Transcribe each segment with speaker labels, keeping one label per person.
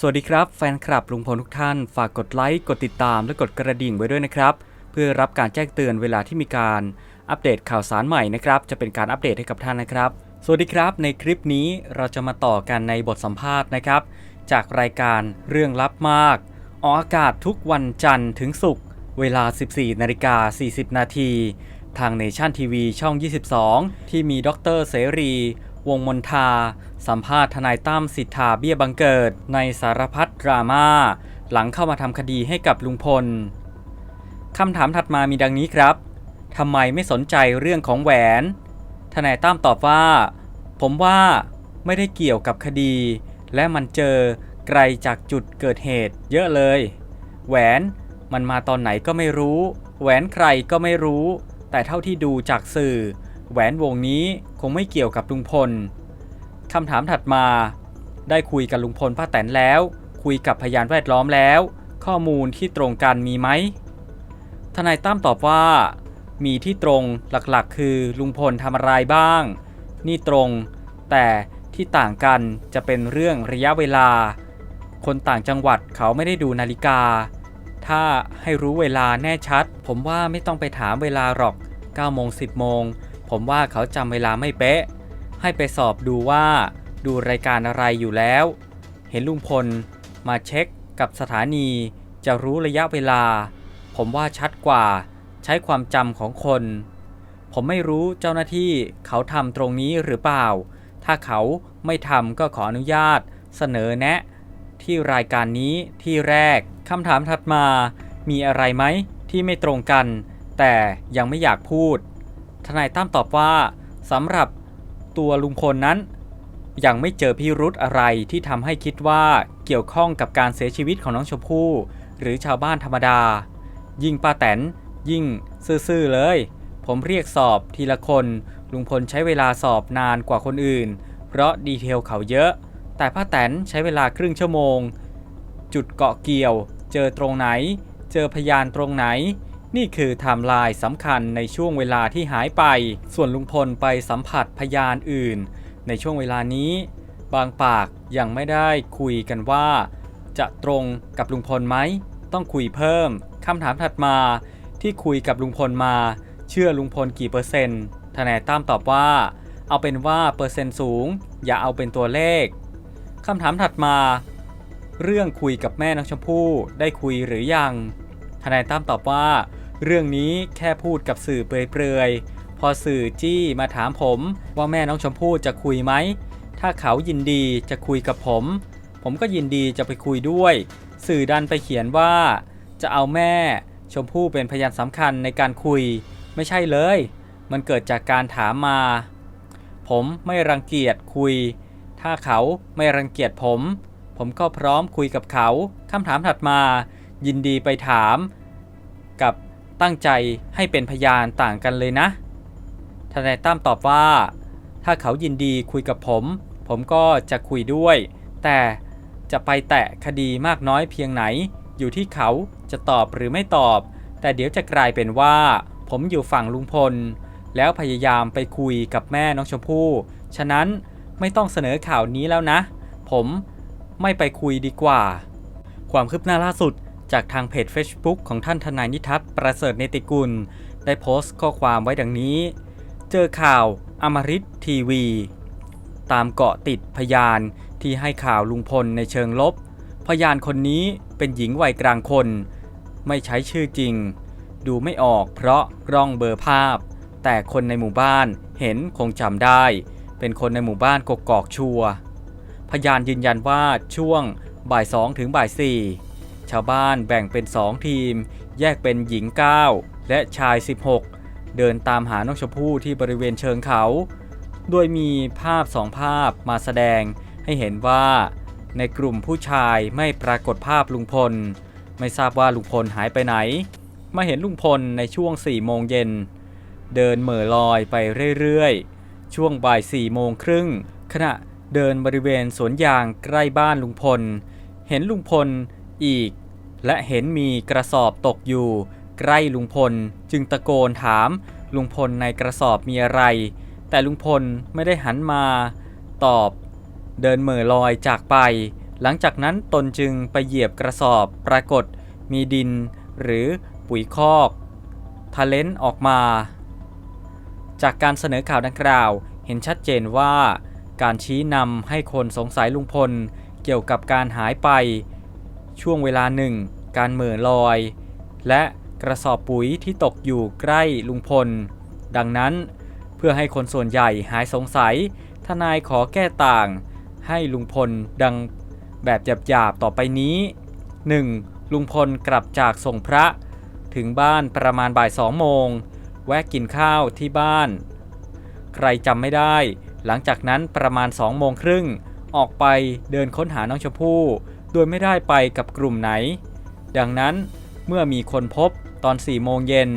Speaker 1: สวัสดีครับแฟนคลับลุงพลทุกท่าน ฝากกดไลค์ กดติดตาม และกดกระดิ่งไว้ด้วยนะครับ เพื่อรับการแจ้งเตือนเวลาที่มีการอัปเดตข่าวสารใหม่นะครับ จะเป็นการอัปเดตให้กับท่านนะครับ สวัสดีครับ ในคลิปนี้เราจะมาต่อกันในบทสัมภาษณ์นะครับ จากรายการเรื่องลับมาก ออกอากาศทุกวันจันทร์ถึงศุกร์เวลา 14นาฬิกา40 นาทีทางเนชั่นทีวีช่อง 22 ที่มีดรเสรี วงมนทา สัมภาษณ์ทนายตั้มสิทธาเบี้ยบังเกิด ในสารพัดดราม่า หลังเข้ามาทำคดีให้กับลุงพลคำถามถัดมามีดังนี้ครับทำไมไม่สนใจเรื่องของแหวน ทนายตั้มตอบว่า ผมว่าไม่ได้เกี่ยวกับคดี และมันเจอไกลจากจุดเกิดเหตุ เยอะเลย แหวนมันมาตอนไหนก็ไม่รู้ แหวนใครก็ไม่รู้ แต่เท่าที่ดูจากสื่อ แหวนวงนี้คงไม่เกี่ยวกับลุงพลคำถามถัดมา ได้คุยกับลุงพลป้าแตนแล้ว คุยกับพยานแวดล้อมแล้ว ข้อมูลที่ตรงกันมีไหมทนายตั้มตอบว่า มีที่ตรงหลักๆ คือลุงพลทำอะไรบ้าง นี่ตรง แต่ที่ต่างกันจะเป็นเรื่องระยะเวลา คนต่างจังหวัดเขาไม่ได้ดูนาฬิกา ถ้าให้รู้เวลาแน่ชัด ผมว่าไม่ต้องไปถามเวลาหรอก9โมง10โมง ผมว่าเขาจำเวลาไม่เป๊ะ ให้ไปสอบดูว่าดูรายการอะไรอยู่แล้ว เห็นลุงพลมาเช็คกับสถานีจะรู้ระยะเวลา ผมว่าชัดกว่าใช้ความจำของคน ผมไม่รู้เจ้าหน้าที่เขาทำตรงนี้หรือเปล่า ถ้าเขาไม่ทำก็ขออนุญาตเสนอแนะ ที่รายการนี้ที่แรกคำถามถัดมา มีอะไรไหมที่ไม่ตรงกัน แต่ยังไม่อยากพูด ทนายตั้มตอบว่าสำหรับตัวลุงพลนั้น ยังไม่เจอพิรุธอะไรที่ทำให้คิดว่าเกี่ยวข้องกับการเสียชีวิตของน้องชมพู่ หรือชาวบ้านธรรมดา ยิ่งป้าแตนยิ่งซื่อๆเลย ผมเรียกสอบทีละคน ลุงพลใช้เวลาสอบนานกว่าคนอื่น เพราะดีเทลเขาเยอะ แต่ป้าแตนใช้เวลาครึ่งชั่วโมง จุดเกาะเกี่ยว เจอตรงไหน เจอพยานตรงไหน นี่คือไทม์ไลน์สำคัญในช่วงเวลาที่หายไป ส่วนลุงพลไปสัมผัสพยานอื่น ในช่วงเวลานี้ บางปากยังไม่ได้คุยกันว่า จะตรงกับลุงพลไหม ต้องคุยเพิ่มคำถามถัดมาที่คุยกับลุงพลมา เชื่อลุงพลกี่เปอร์เซ็นต์ทนายตั้มตอบว่า เอาเป็นว่าเปอร์เซ็นต์สูง อย่าเอาเป็นตัวเลขคำถามถัดมา เรื่องคุยกับแม่น้องชมพู่ได้คุยหรือยัง นายตั้มตอบว่า เรื่องนี้แค่พูดกับสื่อเปรยๆ พอสื่อจี้มาถามผมว่าแม่น้องชมพู่จะคุยไหม ถ้าเขายินดีจะคุยกับผม ผมก็ยินดีจะไปคุยด้วย สื่อดันไปเขียนว่า จะเอาแม่ชมพู่เป็นพยานสำคัญในการคุย ไม่ใช่เลย มันเกิดจากการถามมา ผมไม่รังเกียจคุย ถ้าเขาไม่รังเกียจผม ผมก็พร้อมคุยกับเขาคำถามถัดมา ยินดีไปถาม กับตั้งใจให้เป็นพยานต่างกันเลยนะ ทนายตั้มตอบว่า ถ้าเขายินดีคุยกับผม ผมก็จะคุยด้วย แต่จะไปแตะคดีมากน้อยเพียงไหน อยู่ที่เขาจะตอบหรือไม่ตอบ แต่เดี๋ยวจะกลายเป็นว่า ผมอยู่ฝั่งลุงพล แล้วพยายามไปคุยกับแม่น้องชมพู่ฉะนั้นไม่ต้องเสนอข่าวนี้แล้วนะ ผมไม่ไปคุยดีกว่า ความคืบหน้าล่าสุด จากทางเพจ Facebook ของท่านทนายนิทัศน์ประเสริฐเนติกุล ได้โพสต์ข้อความไว้ดังนี้ เจอข่าวอมริตทีวี ตามเกาะติดพยานที่ให้ข่าวลุงพลในเชิงลบ พยานคนนี้เป็นหญิงวัยกลางคน ไม่ใช้ชื่อจริง ดูไม่ออกเพราะร่องเบอร์ภาพ แต่คนในหมู่บ้านเห็นคงจำได้ เป็นคนในหมู่บ้านกกอกชัว พยานยืนยันว่าช่วงบ่ายสองถึงบ่ายสี่ ชาวบ้านแบ่งเป็น 2 ทีม แยกเป็นหญิง 9 และชาย 16 เดินตามหาน้องชมพู่ที่บริเวณเชิงเขา โดยมีภาพสองภาพมาแสดงให้เห็นว่า ในกลุ่มผู้ชายไม่ปรากฏภาพลุงพล ไม่ทราบว่าลุงพลหายไปไหน มาเห็นลุงพลในช่วง4โมงเย็น เดินเหม่อลอยไปเรื่อยๆ ช่วงบ่าย4โมงครึ่งขณะเดินบริเวณสวนยางใกล้บ้านลุงพล เห็นลุงพล อีก และเห็นมีกระสอบตกอยู่ ใกล้ลุงพลจึงตะโกนถามลุงพลในกระสอบมีอะไร แต่ลุงพลไม่ได้หันมา ตอบ เดินเหม่อลอยจากไป หลังจากนั้นตนจึงไปเหยียบกระสอบปรากฏ มีดิน หรือปุ๋ยคอกทะเลนออกมา จากการเสนอข่าวดังกล่าว เห็นชัดเจนว่า การชี้นำให้คนสงสัยลุงพลเกี่ยวกับการหายไป ช่วงเวลาหนึ่ง การเหม่อลอย และกระสอบปุ๋ยที่ตกอยู่ใกล้ลุงพล ดังนั้นเพื่อให้คนส่วนใหญ่หายสงสัย ทนายขอแก้ต่าง ให้ลุงพลดังแบบหยาบๆต่อไปนี้ 1. ลุงพลกลับจากส่งพระ ถึงบ้านประมาณบ่ายสองโมง แวะกินข้าวที่บ้าน ใครจำไม่ได้ หลังจากนั้นประมาณสองโมงครึ่ง ออกไปเดินค้นหาน้องชมพู่ ดยไม่ได้ไปกับกลุ่มไหน ดังนั้นเมื่อมีคนพบตอน4โมงเย็น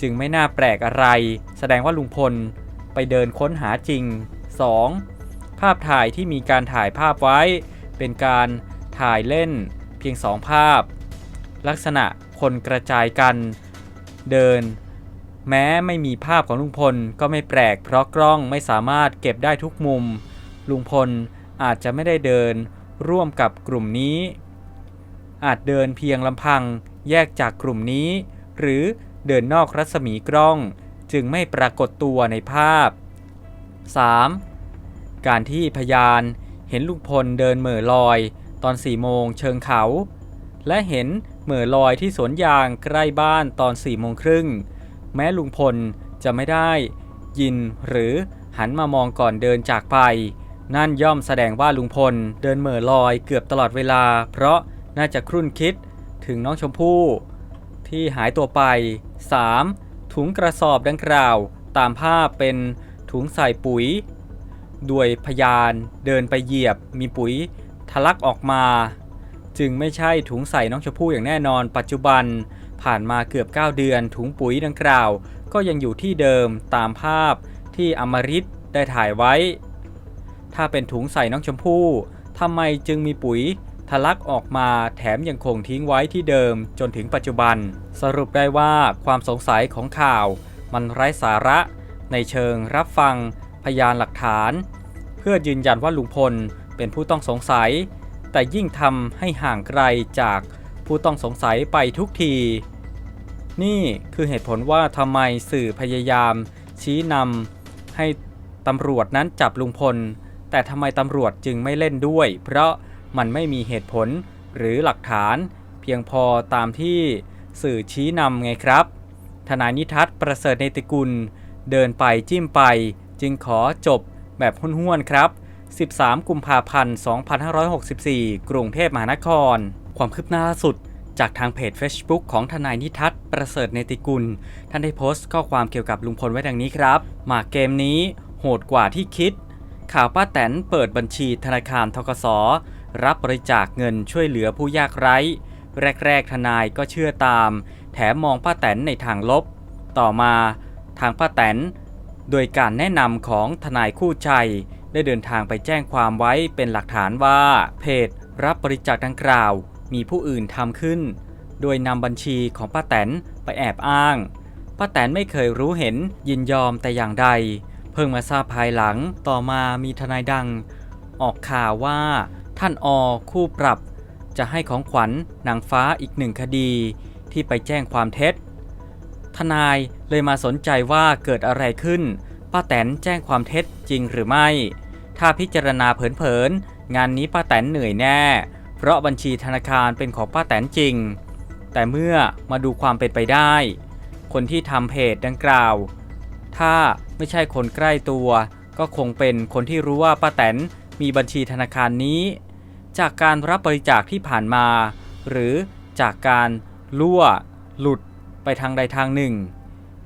Speaker 1: จึงไม่น่าแปลกอะไร แสดงว่าลุงพลไปเดินค้นหาจริง 2. ภาพถ่ายที่มีการถ่ายภาพไว้ เป็นการถ่ายเล่นเพียงสองภาพ ลักษณะคนกระจายกัน เดิน แม้ไม่มีภาพของลุงพลก็ไม่แปลก เพราะกล้องไม่สามารถเก็บได้ทุกมุม ลุงพลอาจจะไม่ได้เดิน ร่วมกับกลุ่มนี้ อาจเดินเพียงลำพังแยกจากกลุ่มนี้ หรือเดินนอกรัศมีกล้อง จึงไม่ปรากฏตัวในภาพ 3. การที่พยานเห็นลุงพลเดินเหม่อลอย ตอน4โมงเชิงเขา และเห็นเหม่อลอยที่สวนยางใกล้บ้านตอน4โมงครึ่ง แม้ลุงพลจะไม่ได้ยินหรือหันมามองก่อนเดินจากไป นั่นย่อมแสดงว่าลุงพลเดินเหม่อลอยเกือบตลอดเวลา เพราะน่าจะครุ่นคิดถึงน้องชมพู่ ที่หายตัวไป 3. ถุงกระสอบดังกล่าว ตามภาพเป็นถุงใส่ปุ๋ย ด้วยพยานเดินไปเหยียบมีปุ๋ยทะลักออกมา จึงไม่ใช่ถุงใส่น้องชมพู่อย่างแน่นอนปัจจุบัน ผ่านมาเกือบ 9 เดือน ถุงปุ๋ยดังกล่าว ก็ยังอยู่ที่เดิมตามภาพที่อมริตได้ถ่ายไว้ ถ้าเป็นถุงใส่น้องชมพู่ทำไมจึงมีปุ๋ยทะลักออกมาแถมยังคงทิ้งไว้ที่เดิมจนถึงปัจจุบัน สรุปได้ว่าความสงสัยของข่าว มันไร้สาระ ในเชิงรับฟัง พยานหลักฐาน เพื่อยืนยันว่าลุงพลเป็นผู้ต้องสงสัย แต่ยิ่งทำให้ห่างไกลจากผู้ต้องสงสัยไปทุกที นี่คือเหตุผลว่าทำไมสื่อพยายาม ชี้นำให้ตำรวจนั้นจับลุงพล แต่ทำไมตำรวจจึงไม่เล่นด้วย เพราะมันไม่มีเหตุผลหรือหลักฐาน เพียงพอตามที่สื่อชี้นำไงครับ ทนายนิทัศน์ประเสริฐในตระกุล เดินไปจิ้มไป จึงขอจบแบบห้วนๆครับ 13 กุมภาพันธ์ 2564 กรุงเทพมหานคร ความคืบหน้าล่าสุดจากทางเพจ Facebook ของทนายนิทัศน์ประเสริฐในติกุล ท่านได้โพสต์ข้อความเกี่ยวกับลุงพลไว้ดังนี้ครับมาเกมนี้โหดกว่าที่คิด ข่าวป้าแตนเปิดบัญชีธนาคารทกส รับบริจาคเงินช่วยเหลือผู้ยากไร้ แรกๆทนายก็เชื่อตาม แถมมองป้าแตนในทางลบ ต่อมาทางป้าแตน โดยการแนะนำของทนายคู่ใจ ได้เดินทางไปแจ้งความไว้เป็นหลักฐานว่า เพจรับบริจาคดังกล่าว มีผู้อื่นทำขึ้น โดยนำบัญชีของป้าแตนไปแอบอ้างป้าแตนไม่เคยรู้เห็นยินยอมแต่อย่างใด เพิ่งมาทราบภายหลังต่อมามีทนายดัง ออกข่าวว่า ท่านอคู่ปรับ จะให้ของขวัญนางฟ้าอีกหนึ่งคดีที่ไปแจ้งความเท็จ ทนายเลยมาสนใจว่าเกิดอะไรขึ้น ป้าแตนแจ้งความเท็จจริงหรือไม่ ถ้าพิจารณาเผินๆ งานนี้ป้าแตนเหนื่อยแน่ เพราะบัญชีธนาคารเป็นของป้าแตนจริง แต่เมื่อมาดูความเป็นไปได้ คนที่ทำเพจดังกล่าว ถ้า ไม่ใช่คนใกล้ตัว ก็คงเป็นคนที่รู้ว่าป้าแตนมีบัญชีธนาคารนี้ จากการรับบริจาคที่ผ่านมา หรือจากการลั่ว หลุดไปทางใดทางหนึ่ง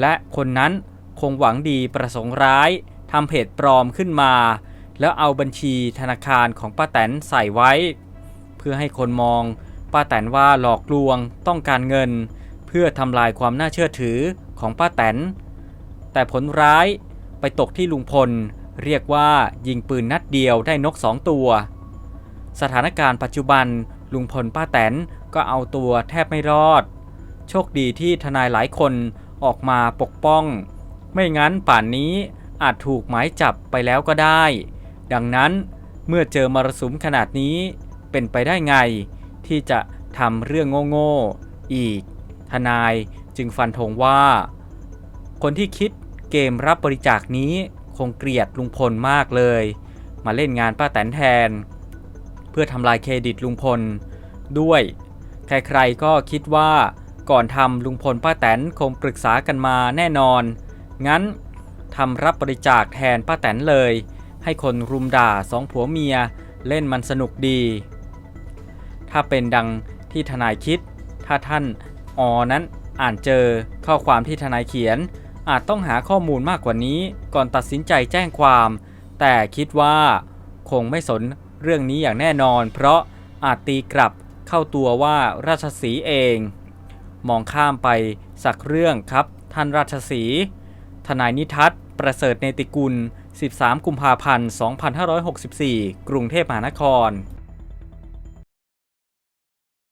Speaker 1: และคนนั้นคงหวังดีประสงค์ร้ายทำเพจปลอมขึ้นมา แล้วเอาบัญชีธนาคารของป้าแตนใส่ไว้ เพื่อให้คนมองป้าแตนว่าหลอกลวงต้องการเงิน เพื่อทำลายความน่าเชื่อถือของป้าแตน แต่ผลร้ายไปตกที่ลุงพล เรียกว่ายิงปืนนัดเดียวได้นกสองตัว สถานการณ์ปัจจุบันลุงพลป้าแตนก็เอาตัวแทบไม่รอด โชคดีที่ทนายหลายคนออกมาปกป้อง ไม่งั้นป่านนี้อาจถูกหมายจับไปแล้วก็ได้ ดังนั้นเมื่อเจอมรสุมขนาดนี้เป็นไปได้ไง ที่จะทำเรื่องโง่ๆอีก ทนายจึงฟันธงว่า คนที่คิดเกมรับบริจาคนี้คงเกลียดลุงพลมากเลย มาเล่นงานป้าแตนแทน เพื่อทำลายเครดิตลุงพลด้วย ใครๆก็คิดว่าก่อนทำลุงพลป้าแตนคงปรึกษากันมาแน่นอน งั้นทำรับบริจาคแทนป้าแตนเลย ให้คนรุมด่าสองผัวเมียเล่นมันสนุกดี ถ้าเป็นดังที่ทนายคิด ถ้าท่านออนั้นอ่านเจอข้อความที่ทนายเขียน อาจต้องหาข้อมูลมากกว่านี้ก่อนตัดสินใจแจ้งความ แต่คิดว่า คงไม่สนเรื่องนี้อย่างแน่นอน เพราะอาจตีกลับเข้าตัวว่าราชสีเอง มองข้ามไปสักเรื่องครับ ท่านราชสีทนายนิทัศน์ประเสริฐเนติกุล 13 กุมภาพันธ์ 2564 กรุงเทพมหานคร